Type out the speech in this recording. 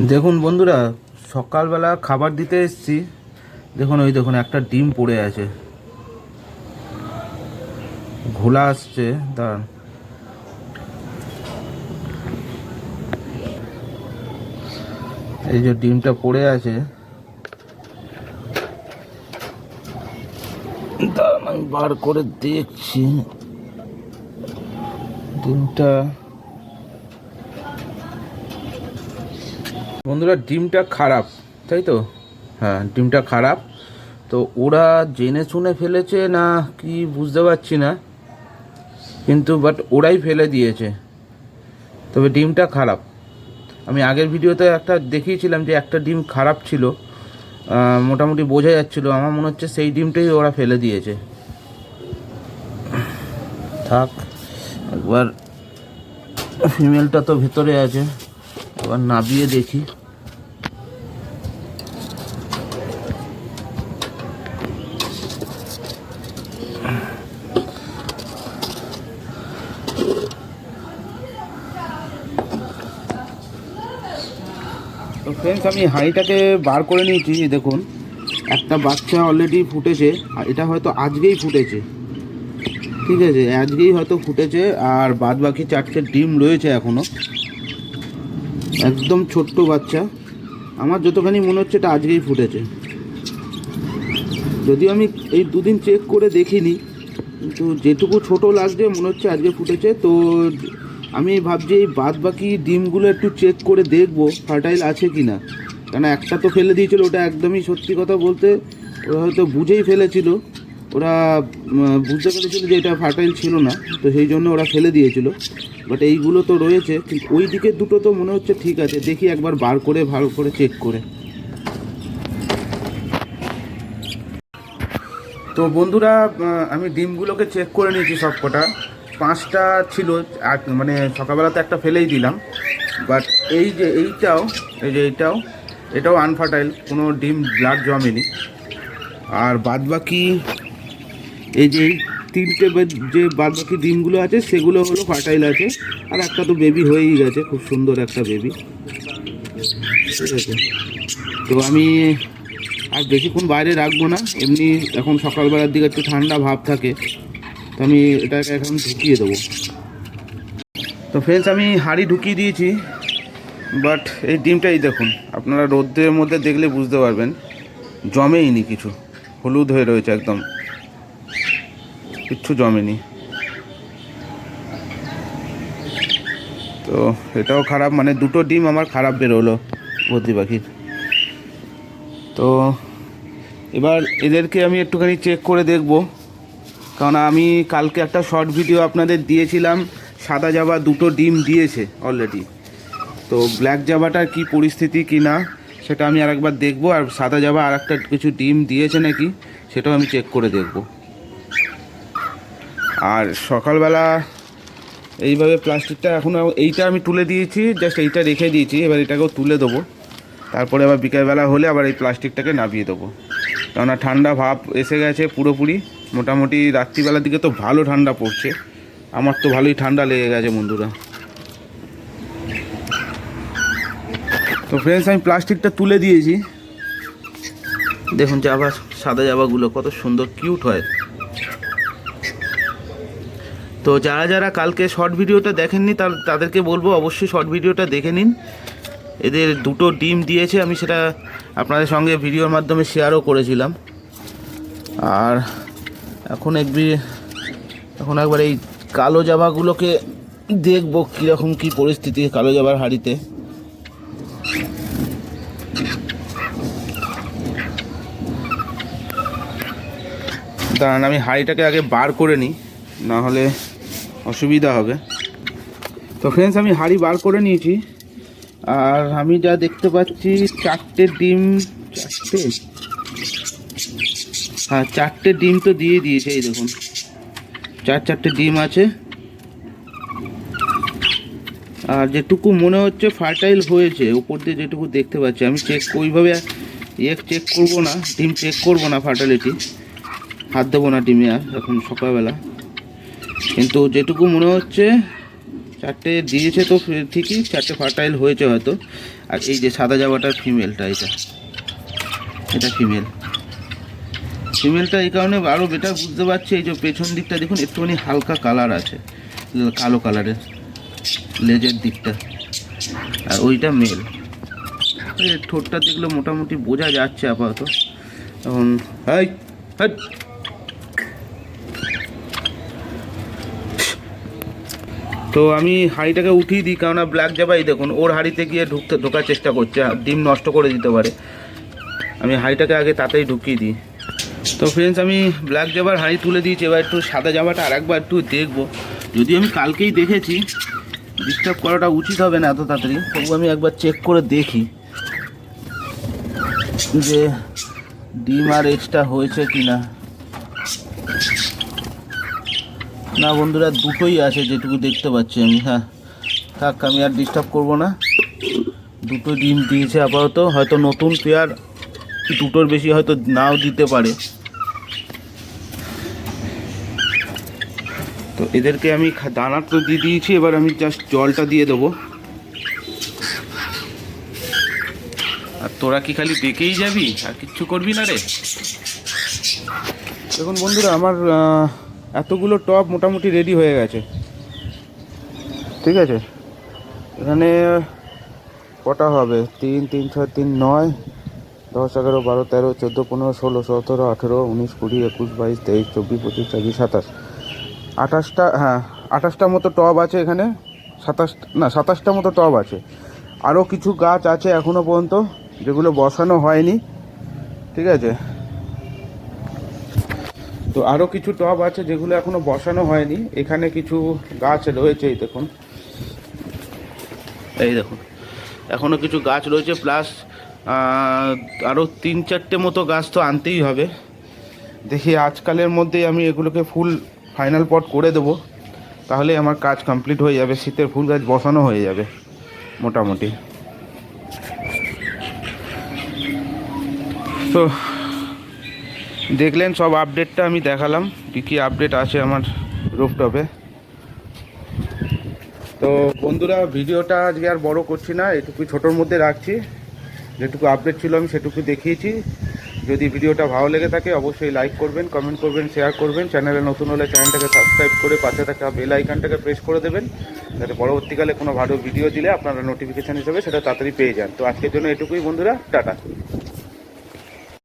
দেখুন বন্ধুরা, সকালবেলা খাবার দিতে এসেছি। দেখুন, ওই দেখুন, একটা ডিম পড়ে আছে। ঘোলা আসছে, দাঁড়ান। এই যে ডিমটা পড়ে আছে। দাঁড়ান, আমি বার করে দেখছি। ডিমটা বন্ধুরা, ডিমটা খারাপ, তাই তো? হ্যাঁ ডিমটা খারাপ। তো ওরা জেনে শুনে ফেলেছে না কি বুঝতে পারছি না, কিন্তু বাট ওরাই ফেলে দিয়েছে। তবে ডিমটা খারাপ। আমি আগের ভিডিওতে একটা দেখিয়েছিলাম যে একটা ডিম খারাপ ছিল মোটামুটি বোঝা যাচ্ছিল। আমার মনে হচ্ছে সেই ডিমটাই ওরা ফেলে দিয়েছে। থাক, একবার ফিমেলটা তো ভেতরে আছে। এবার নাবিয়ে দেখি। তো ফ্রেন্ডস আমি হাঁড়িটাকে বার করে নিয়েছি দেখুন। একটা বাচ্চা অলরেডি ফুটেছে, আর এটা হয়তো আজকেই ফুটেছে। ঠিক আছে, আজকেই হয়তো ফুটেছে, আর বাদ বাকি চারটে ডিম রয়েছে এখনও। একদম ছোট্ট বাচ্চা। আমার যতখানি মনে হচ্ছে এটা আজকেই ফুটেছে। যদিও আমি এই দুদিন চেক করে দেখিনি, কিন্তু যেটুকু ছোট লাগছে, মনে হচ্ছে আজকে ফুটেছে। তো আমি ভাবছি এই বাদ বাকি ডিমগুলো একটু চেক করে দেখব ফার্টাইল আছে কি না কেন একটা তো ফেলে দিয়েছিল, ওটা একদমই সত্যি কথা বলতে ওরা হয়তো বুঝেই ফেলেছিল। ওরা বুঝতে পেরেছিল যে এটা ফার্টাইল ছিল না, তো সেই জন্য ওরা ফেলে দিয়েছিল। বাট এইগুলো তো রয়েছে, কিন্তু ওই দিকের দুটো তো মনে হচ্ছে ঠিক আছে, দেখি একবার বার করে ভালো করে চেক করে। তো বন্ধুরা আমি ডিমগুলোকে চেক করে নিয়েছি সব কটা। পাঁচটা ছিল মানে সকালবেলাতে একটা ফেলেই দিলাম। বাট এই যে এইটাও, এই যে এইটাও, এটাও আনফার্টাইল কোনো ডিম ব্লাড জমেনি। আর বাদবাকি এই যে তিনটে যে বাদবাকি ডিমগুলো আছে, সেগুলো হলো ফার্টাইল আছে, আর একটা তো বেবি হয়েই গেছে, খুব সুন্দর একটা বেবি ঠিক আছে। তো আমি আর বেশিক্ষণ বাইরে রাখব না, এমনি এখন সকালবেলার দিকে একটু ঠান্ডা ভাব থাকে, তো আমি এটাকে এখন ঢুকিয়ে দেবো। তো ফ্রেন্ডস আমি হাঁড়ি ঢুকিয়ে দিয়েছি বাট এই ডিমটাই দেখুন, আপনারা রোদ্রের মধ্যে দেখলে বুঝতে পারবেন জমেইনি কিছু, হলুদ হয়ে রয়েছে একদম। কিচ্ছু জমেনি। তো এটাও খারাপ মানে দুটো ডিম আমার খারাপ বেরোলো বদ্রি পাখির। তো এবার এদেরকে আমি একটুখানি চেক করে দেখব। কারণ আমি কালকে একটা শর্ট ভিডিও আপনাদের দিয়েছিলাম, সাদা জাবা দুটো ডিম দিয়েছে অলরেডি তো ব্ল্যাক জাবাটার কি পরিস্থিতি কি না, সেটা আমি আরেকবার দেখব, আর সাদা জাবা আর একটা কিছু ডিম দিয়েছে নাকি, সেটাও আমি চেক করে দেখব। আর সকালবেলা এইভাবে প্লাস্টিকটা এখন এইটা আমি তুলে দিয়েছি জাস্ট এইটা রেখে দিয়েছি, এবার এটাকেও তুলে দেবো। তারপরে আবার বিকেলবেলা হলে আবার এই প্লাস্টিকটাকে নামিয়ে দেবো। কেননা ঠান্ডা ভাব এসে গেছে পুরোপুরি, মোটামুটি রাত্রিবেলার দিকে তো ভালো ঠান্ডা পড়ছে। আমার তো ভালোই ঠান্ডা লেগে গেছে বন্ধুরা। তো ফ্রেন্ডস আমি প্লাস্টিকটা তুলে দিয়েছি। দেখুন জাবা সাদা জাবাগুলো কত সুন্দর কিউট হয়। তো যারা যারা কালকে শর্ট ভিডিওটা দেখেননি তার তাদেরকে বলব অবশ্যই শর্ট ভিডিওটা দেখে নিন। এদের দুটো ডিম দিয়েছে, আমি সেটা আপনাদের সঙ্গে ভিডিওর মাধ্যমে শেয়ারও করেছিলাম। আর এখন একবি, এখন একবার এই কালো জামাগুলোকে দেখব কীরকম কী পরিস্থিতি কালো জামার হাড়িতে। দাঁড়ান, আমি হাঁড়িটাকে আগে বার করে নিই না হলে অসুবিধা হবে। তো ফ্রেন্ডস আমি হাঁড়ি বার করে নিয়েছি। আর আমি যা দেখতে পাচ্ছি, চারটে ডিম, চারটে? হ্যাঁ চারটে ডিম তো দিয়ে দিয়েছে, এই দেখুন। চার, চারটে ডিম আছে। আর যেটুকু মনে হচ্ছে ফার্টাইল হয়েছে, উপর দিয়ে যেটুকু দেখতে পাচ্ছি। আমি চেক ওইভাবে ইয়ে চেক করব না, ডিম চেক করব না ফার্টালিটি হাত দেবো না ডিমে আর, এখন সকালবেলা। কিন্তু যেটুকু মনে হচ্ছে, চারটে দিয়েছে তো ঠিকই, চারটে ফার্টাইল হয়েছে হয়তো। আর এই যে সাদা জামাটার ফিমেলটা এটা। এটা ফিমেল ফিমেলটা এই কারণে আরও বেটার বুঝতে পারছি, এই যে পেছন দিকটা দেখুন, একটুখানি হালকা কালার আছে। কালো কালারের লেজের দিকটা। আর ওইটা মেল ঠোঁটটা দেখলে মোটামুটি বোঝা যাচ্ছে আপাতত। এখন হাই হাট তো আমি হাঁড়িটাকে উঠিয়ে দিই, কেননা ব্ল্যাক জাবাই দেখুন, ওর হাঁড়িতে গিয়ে ঢুকতে, ঢোকার চেষ্টা করছে ডিম নষ্ট করে দিতে পারে। আমি হাঁড়িটাকে আগে তাতেই ঢুকিয়ে দিই। তো ফ্রেন্ডস আমি ব্ল্যাক জাবার হাঁড়ি তুলে দিয়েছি, এবার একটু সাদা জামাটা আর একবার একটু দেখব। যদি আমি কালকেই দেখেছি ডিস্টার্ব করাটা উচিত হবে না এত তাড়াতাড়ি, তবু আমি একবার চেক করে দেখি যে ডিম আর এক্সট্রা হয়েছে কি না না বন্ধুরা, দুটোই আছে যেটুকু দেখতে পাচ্ছি আমি। হ্যাঁ থাক, আমি আর ডিস্টার্ব করব না। দুটো ডিম দিয়েছে আপাতত, হয়তো নতুন পেয়ার, দুটোর বেশি হয়তো নাও দিতে পারে। তো এদেরকে আমি দানা তো দিয়ে দিয়েছি, এবার আমি জাস্ট জলটা দিয়ে দেবো। আর তোরা কি খালি দেখেই যাবি? আর কিচ্ছু করবি না রে? দেখুন বন্ধুরা, আমার এতগুলো টপ মোটামুটি রেডি হয়ে গেছে। ঠিক আছে? এখানে কটা হবে? তিন তিন, ছয়, তিন, নয়, দশ, এগারো, বারো, তেরো, চোদ্দ, পনেরো, ষোলো, সতেরো, আঠেরো, উনিশ, কুড়ি, একুশ, বাইশ, তেইশ, চব্বিশ, পঁচিশ, ছাব্বিশ, সাতাশ। আঠাশটা হ্যাঁ আঠাশটা মতো টব আছে এখানে। সাতাশ, না, সাতাশটা মতো টব আছে। আরও কিছু গাছ আছে এখনও পর্যন্ত, যেগুলো বসানো হয়নি। ঠিক আছে? তো আরও কিছু টব আছে যেগুলো এখনও বসানো হয়নি। এখানে কিছু গাছ রয়েছে এই দেখুন। এই দেখুন এখনও কিছু গাছ রয়েছে, প্লাস আরও তিন চারটে মতো গাছ তো আনতেই হবে। দেখি আজকালের মধ্যেই আমি এগুলোকে ফুল ফাইনাল পট করে দেবো। তাহলে আমার কাজ কমপ্লিট হয়ে যাবে, শীতের ফুল গাছ বসানো হয়ে যাবে, মোটামুটি। তো দেখলেন সব আপডেটটা আমি দেখালাম, কী কী আপডেট আছে আমার রুফটপে তো বন্ধুরা, ভিডিওটা আজকে আর বড় করছি না এটুকু ছোটোর মধ্যে রাখছি। যেটুকু আপডেট ছিল আমি সেটুকু দেখিয়েছি। যদি ভিডিওটা ভালো লেগে থাকে, অবশ্যই লাইক করবেন কমেন্ট করবেন শেয়ার করবেন। চ্যানেলে নতুন হলে চ্যানেলটাকে সাবস্ক্রাইব করে পাশে থাকা বেল আইকনটাকে প্রেস করে দেবেন, যাতে পরবর্তীকালে কোনো ভালো ভিডিও দিলে আপনারা নোটিফিকেশান হিসেবে সেটা তাড়াতাড়ি পেয়ে যান। তো আজকের জন্য এটুকুই বন্ধুরা, টাটা।